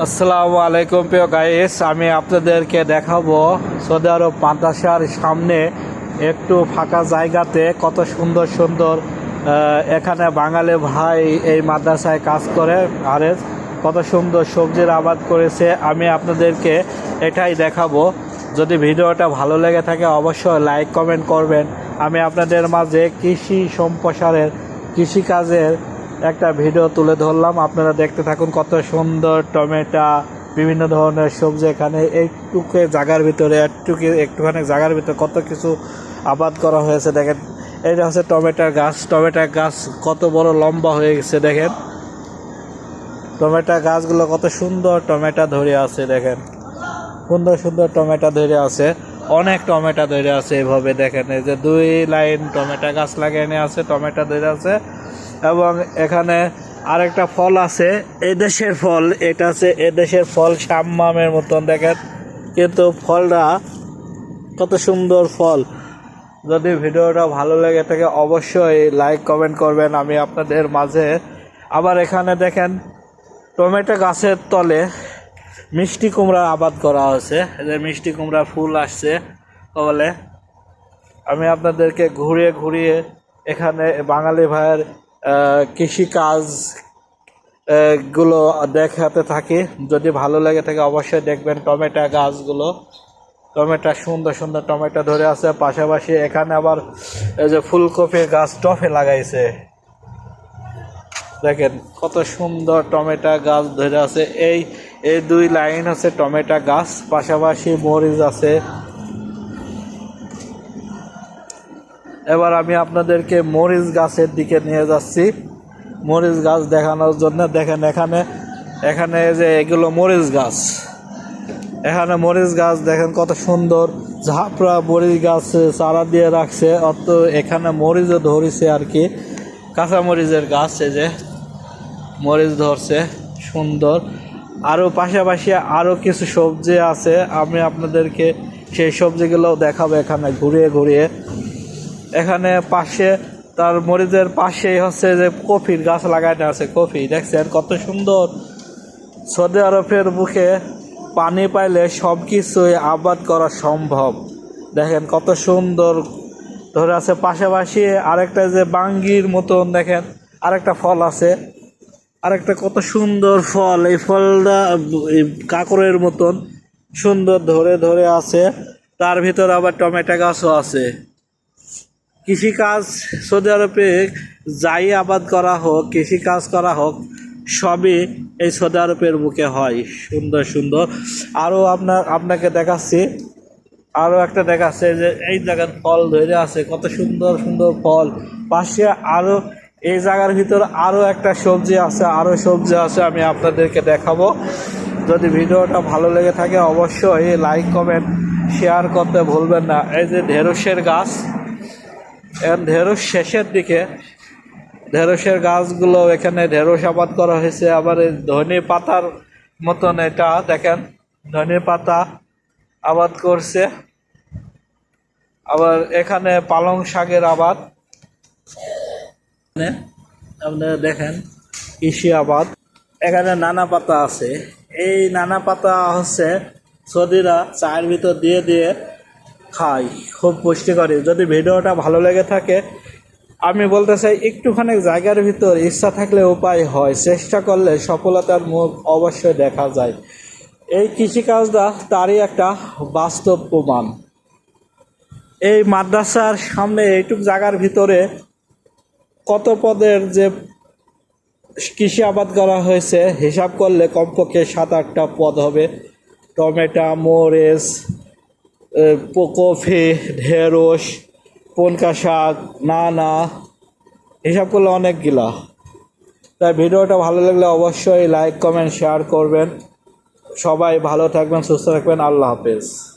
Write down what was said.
আসসালামু আলাইকুম প্রিয় গাইস, আমি আপনাদেরকে দেখাবো সৌদি আরব মাদ্রাসার সামনে একটু ফাঁকা জায়গাতে কত সুন্দর সুন্দর এখানে বাঙালি ভাই এই মাদ্রাসায় কাজ করে। আর, কত সুন্দর সবজির আবাদ করেছে, আমি আপনাদেরকে এটাই দেখাবো। যদি ভিডিওটা ভালো লেগে থাকে, অবশ্যই লাইক, কমেন্ট করবেন। আমি আপনাদের মাঝে কৃষি সম্প্রসারের, কৃষিকাজের একটা ভিডিও তুলে ধরলাম। আপনারা দেখতে থাকুন কত সুন্দর টমেটো, বিভিন্ন ধরনের সবজি এখানে। একটুকে জায়গার ভিতরে, একটুকে, একটুখানি জায়গার ভিতরে কত কিছু আবাদ করা হয়েছে দেখেন। এটা হচ্ছে টমেটোর গাছ। টমেটোর গাছ কত বড় লম্বা হয়ে গেছে দেখেন। টমেটো গাছগুলো কত সুন্দর টমেটো ধরে আছে দেখেন। সুন্দর সুন্দর টমেটো ধরে আছে। অনেক টমেটো ধরে আছে এভাবে দেখেন। এই যে দুই লাইন টমেটো গাছ লাগানো আছে, টমেটো ধরে আছে। এবং এখানে আরেকটা ফল আছে এই দেশের ফল, এটা আছে এ দেশের ফল সাম্মামের মতন, দেখেন। কিন্তু ফলটা কত সুন্দর ফল। যদি ভিডিওটা ভালো লেগে থাকে, অবশ্যই লাইক, কমেন্ট করবেন, আমি আপনাদের মাঝে। আবার এখানে দেখেন, টমেটো গাছের তলে মিষ্টি কুমড়া আবাদ করা হয়েছে। যে মিষ্টি কুমড়া ফুল আসছে বলে আমি আপনাদেরকে ঘুরিয়ে ঘুরিয়ে এখানে বাঙালি ভাইয়ের কৃষিকাজগুলো দেখাতে থাকি। যদি ভালো লেগে থাকে অবশ্যই দেখবেন টমেটো গাছগুলো। টমেটো সুন্দর সুন্দর টমেটো ধরে আছে। পাশাপাশি এখানে আবার এই যে ফুলকপির গাছ টফে লাগাইছে। দেখেন কত সুন্দর টমেটো গাছ ধরে আছে। এই এই দুই লাইন আছে টমেটো গাছ। পাশাপাশি মরিচ আছে। এবার আমি আপনাদেরকে মরিচ গাছের দিকে নিয়ে যাচ্ছি। মরিচ গাছ দেখানোর জন্য দেখেন এখানে এখানে যে এগুলো মরিচ গাছ। এখানে মরিচ গাছ দেখেন কত সুন্দর, ঝাপড়া মরিচ গাছ চারা দিয়ে রাখছে। অত এখানে মরিচও ধরেছে আর কি। কাঁচা মরিচের গাছ এই যে, মরিচ ধরছে, সুন্দর। আরও পাশাপাশি আরও কিছু সবজি আছে, আমি আপনাদেরকে সেই সবজিগুলোও দেখাবো এখানে ঘুরিয়ে ঘুরিয়ে। এখানে পাশে, তার মরিচের পাশেই হচ্ছে যে কফির গাছ লাগানো আছে, কফি। দেখছেন কত সুন্দর। সৌদি আরবের বুকে পানি পাইলে সব কিছুই আবাদ করা সম্ভব। দেখেন কত সুন্দর। ধরে আছে পাশাপাশি আরেকটা যে বাঙ্গির মতন, দেখেন আরেকটা ফল আছে। আরেকটা কত সুন্দর ফল, এই ফলটা কাকরের মতন সুন্দর ধরে ধরে আছে। তার ভিতর আবার টমেটো গাছও আছে। কৃষিকাজ সৌদি আরবে যাই আবাদ করা হোক, কৃষিকাজ করা হোক, সবই এই সৌদি আরবের বুকে হয়। সুন্দর সুন্দর। আরও আপনার, আপনাকে দেখাচ্ছি। আরও একটা দেখাচ্ছে যে এই জায়গার ফল ধরে আছে, কত সুন্দর সুন্দর ফল। পাশে আরও এই জায়গার ভিতর আরও একটা সবজি আছে আরও সবজি আছে, আমি আপনাদেরকে দেখাবো। যদি ভিডিওটা ভালো লেগে থাকে, অবশ্যই লাইক কমেন্ট শেয়ার করতে ভুলবেন না। এই যে ঢেঁড়সের গাছ। ঢেঁড়স শেষের দিকে, ঢেঁড়সের গাছগুলো এখানে ঢেঁড়স আবাদ করা হয়েছে। আবার ধনে পাতার মতন এটা, দেখেন, ধনে পাতা আবাদ করছে। আবার এখানে পালং শাকের আবাদ। আপনারা দেখেন কৃষি আবাদ। এখানে নানা পাতা আছে। এই নানা পাতা হচ্ছে সৌদিরা চায়ের ভিতর দিয়ে দিয়ে খাই, খুব পুষ্টিকরী যদি ভিডিওটা ভালো লেগে থাকে, আমি বলতে চাই একটুখানি জায়গার ভিতর ইচ্ছা থাকলে উপায় হয়, চেষ্টা করলে সফলতার মুখ অবশ্যই দেখা যায়। এই কৃষিকাজটা তারই একটা বাস্তব প্রমাণ। এই মাদ্রাসার সামনে এইটুক জায়গার ভিতরে কত পদের যে কৃষি আবাদ করা হয়েছে, হিসাব করলে কমপক্ষে সাত আটটা পদ হবে। টমেটো, মরিচ কফি ঢেঁড়স, পনকা শাক, নানা, এসব করলে অনেকগুলা। তাই ভিডিওটা ভালো লাগলে অবশ্যই লাইক কমেন্ট শেয়ার করবেন। সবাই ভালো থাকবেন, সুস্থ থাকবেন। আল্লাহ হাফেজ।